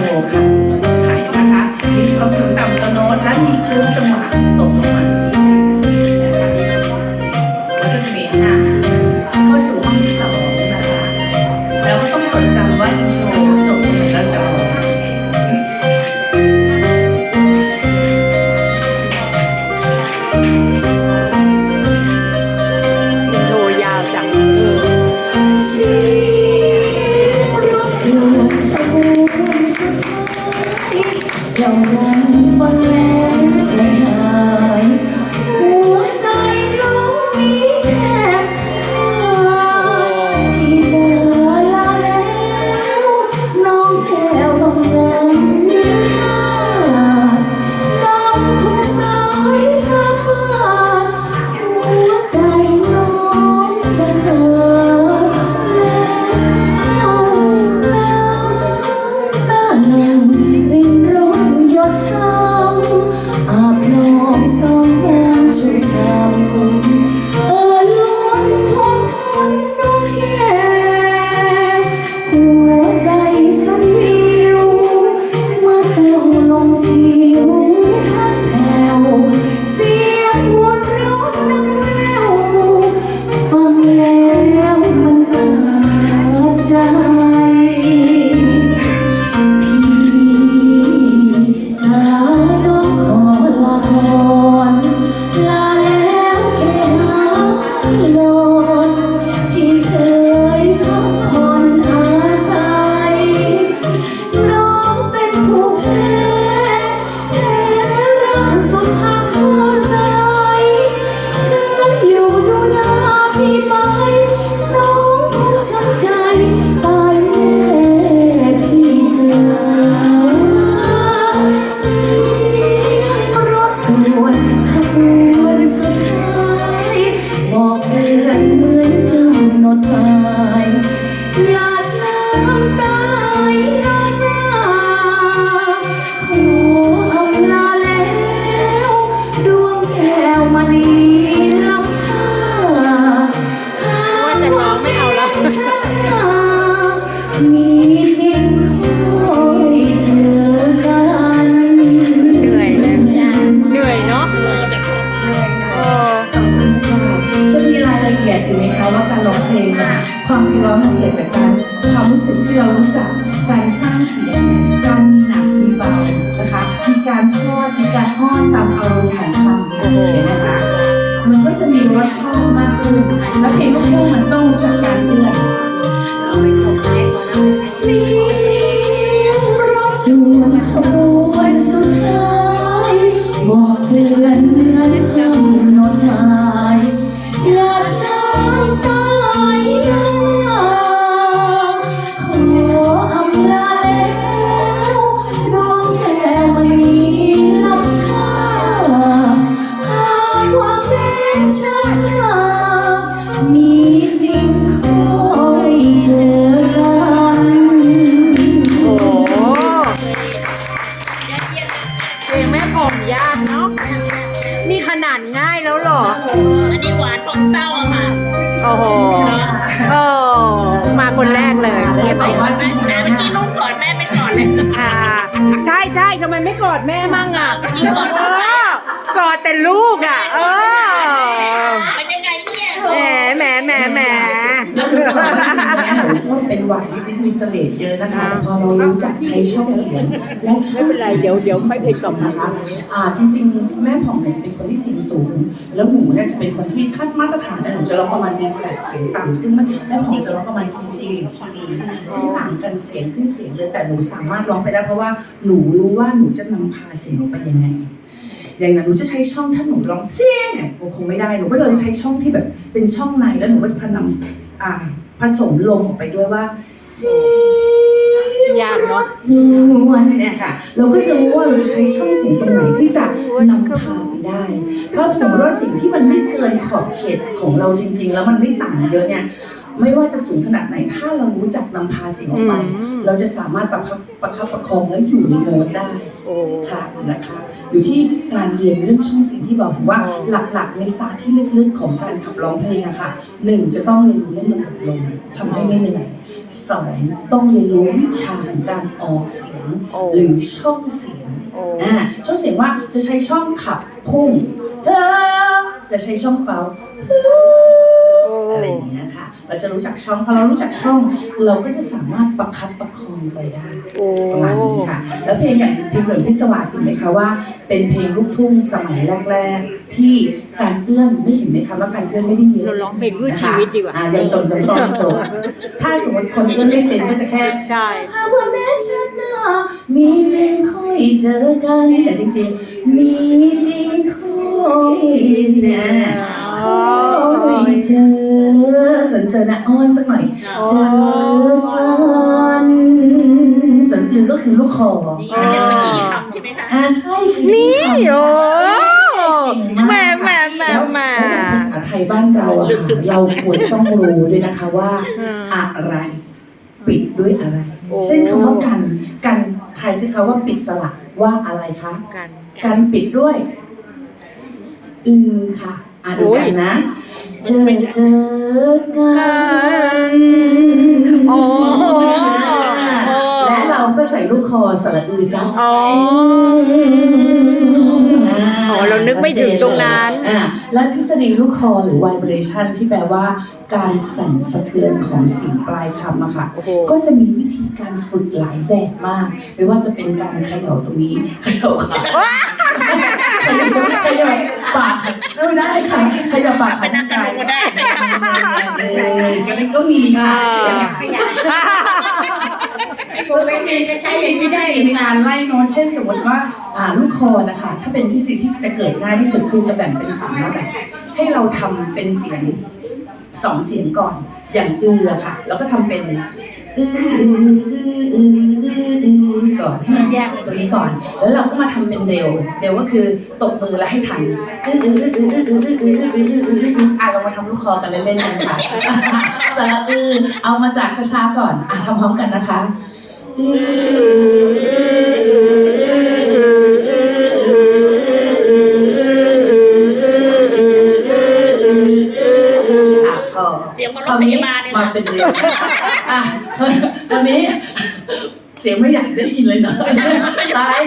โติมากขึ้นและเพลงลูกทุ่งมันต้องจักการเอื้อน เพลงแม่ผมยากเนาะนี่ขนาดง่ายแล้วเหรอ อันนี้หวานของเศร้าอะค่ะโอ้โหโอ้มาคนแรกเลยจะบอกว่าจริงๆแม่แล้วเมื่อกี้นะนุ่งก่อนแม่ไปก่อนเลยอ่าใช่ใช่ทำไมไม่กอดแม่มั่งอะเออกอดแต่ลูกอะ เออ วัดนิดๆมีเสลดเยอะนะคะแต่พอเรารู้จักใช้ช่องเสียงและช่องไม่เป็นไรเดี๋ยวเดี๋ยวค่อยเพลงต่อไปนะคะอ่าจริง ๆ แม่ผ่องเนี่ยจะเป็นคนที่เสียงสูง แล้วหนูเนี่ยจะเป็นคนที่ถ้ามาตรฐานเนี่ยหนูจะร้องประมาณ B flat เสียงต่ำซึ่งแม่ผ่องจะร้องประมาณ key C หรือ key D ซึ่งต่างกันเสียงขึ้นเสียงเลยแต่หนูสามารถร้องไปได้เพราะว่าหนูรู้ว่าหนูจะนำพาเสียงออกไปยังไงอย่างนั้นหนูจะใช้ช่องถ้าหนูร้องเสียงเนี่ยคงไม่ได้หนูก็จะเลยใช้ช่องที่แบบเป็นช่องในแล้วหนูก็จะพนำอ่า ผสมลมออกไปด้วยว่าเสียงยากเนอะรถด่วนเนี่ยค่ะ เราก็จะรู้ว่าเราจะใช้ช่องเสียงตรงไหนที่จะนำพาไปได้ ถ้าสมมติว่าสิ่งที่มันไม่เกินขอบเขตของเราจริง ๆ แล้วมันไม่ต่างเยอะเนี่ย ไม่ว่าจะสูงขนาดไหน ถ้าเรารู้จักนำพาเสียงออกไปอืมเราจะสามารถประคับประคับประคองและอยู่ในโน้ตได้โอ้ ค่ะนะคะอยู่ที่การเรียนเรื่องช่องเสียงที่บอกถึงว่าหลักๆ ในศาสตร์ที่ลึกๆของการขับร้องเพลงอะค่ะหนึ่งจะต้องเรียนรู้เรื่องระบบลมทำให้ไม่เหนื่อยสองต้องเรียนรู้วิชาของการออกเสียงโอ้หรือช่องเสียงโอ้อ่าช่องเสียงว่าจะใช้ช่องขับพุ่งเฮ้อจะใช้ช่องเป่าฮู้ อะไรอย่างเงี้ยค่ะ เราจะรู้จักช่องพอเรารู้จักช่อง เราก็จะสามารถประคับประคองไปได้โอ้ประมาณนี้ค่ะ แล้วเพลงอย่างเพลงเหมือนพิศวาสเห็นไหมคะว่า เป็นเพลงลูกทุ่งสมัยแรก ๆ ที่การเอื้อนไม่เห็นไหมคะว่าการเอื้อนไม่ได้เยอะเราร้องเพลงเพื่อชีวิตดีกว่าอ่ายังตอนยังตอนจบถ้าสมมติคนเอื้อนไม่เป็นก็จะแค่ใช่หากว่าแม้ชาติหน้ามีจริงค่อยเจอกัน แต่จริงๆ มีจริงค่อยนะค่อย เจอสนเจอนะอ้อนสักหน่อยเจอกันส่วนอื่นก็คือลูกคอนี่ก็เรียกว่าอีคำใช่ไหมคะอ่าใช่ค่ะนี่โอ้เก่งมากแหม่แหม่แหม่แล้วแหม่แล้วภาษาไทยบ้านเราอะค่ะเราควรต้องรู้ด้วยนะคะว่าอืมอะไร ปิดด้วยอะไรโอ้เช่นคำว่ากัน กันทายสิคะว่าปิดสระว่าอะไรคะกันกันปิดด้วยอือค่ะอ่านดูกันนะเจอเจอกันโอ้และเราก็ใส่ลูกคอสระอือซะอ๋ออ๋อเรานึกไม่ถึงตรงนั้นอ่าและทฤษฎีลูกคอหรือ vibration ที่แปลว่าการสั่นสะเทือนของเสียงปลายคำอะค่ะโอ้โหก็จะมีวิธีการฝึกหลายแบบมาก ไม่ว่าจะเป็นการเขย่าตรงนี้เขย่าขาเขย่าเขย่าปากค่ะช่วยได้ค่ะเขย่าปากค่ะ ก็ได้ก็มีค่ะไม่มีจะใช้ใช่อย่างไม่นี้ใช่ได้ในการไล่โน้ตเช่นสมมติว่าอ่าลูกคอนะคะ ถ้าเป็นที่สิ่งที่จะเกิดง่ายที่สุดคือจะแบ่งเป็นสามแบบให้เราทำเป็นเสียงสองเสียงก่อนอย่างเอือค่ะ แล้วก็ทำเป็น อืออืออืออืออืออือก่อนให้มันแยกในตรงนี้ก่อน แล้วเราก็มาทำเป็นเร็ว เร็วก็คือตบมือแล้วให้ทันอืออืออืออืออืออืออืออืออืออืออืออะเรามาทำลูกคอกันเล่นๆกันค่ะสระอือเอามาจากช้าๆก่อนอะทำพร้อมกันนะคะอะพอเสียงเหมือนรถคราวพนี้ยาบาลเลยมาเป็นเรียวอะ คราวนี้ เสียงไม่อยากได้ยินเลยเนาะตาย